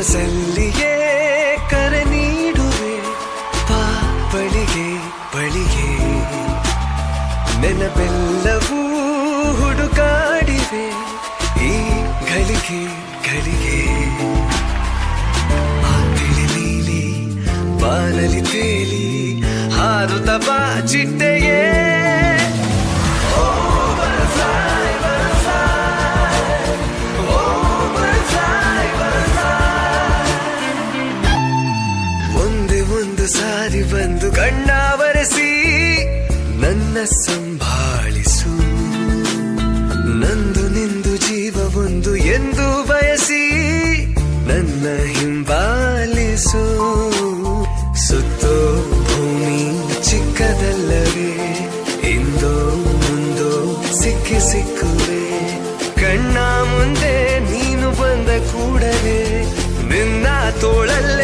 ಕನಸಲ್ಲಿಯೇ ಕರೆ ನೀಡುವೆ, ಪಾಪಳಿಗೆ ಬಳಿಗೆ. ನೆನಪೆಲ್ಲವೂ ಹುಡುಕಾಡಿವೆ, ಈ ಗಳಿಗೆ ಗಳಿಗೆ ಆ ಬಾನಲಿ ತೇಲಿ, ಹಾರುತ್ತ ಬಾ ಬಂದು ಕಣ್ಣಾವರಿಸಿ ನನ್ನ ಸಂಭಾಳಿಸು. ನಂದು ನಿಂದು ಜೀವ ಒಂದು ಎಂದು ಬಯಸಿ ನನ್ನ ಹಿಂಬಾಲಿಸು. ಸುತ್ತೋ ಭೂಮಿ ಚಿಕ್ಕದಲ್ಲವೇ ಎಂದೋ ಮುಂದೋ ಸಿಕ್ಕಿ ಸಿಕ್ಕುವೆ. ಕಣ್ಣ ಮುಂದೆ ನೀನು ಬಂದ ಕೂಡಲೇ, ನಿನ್ನ ತೋಳಲ್ಲ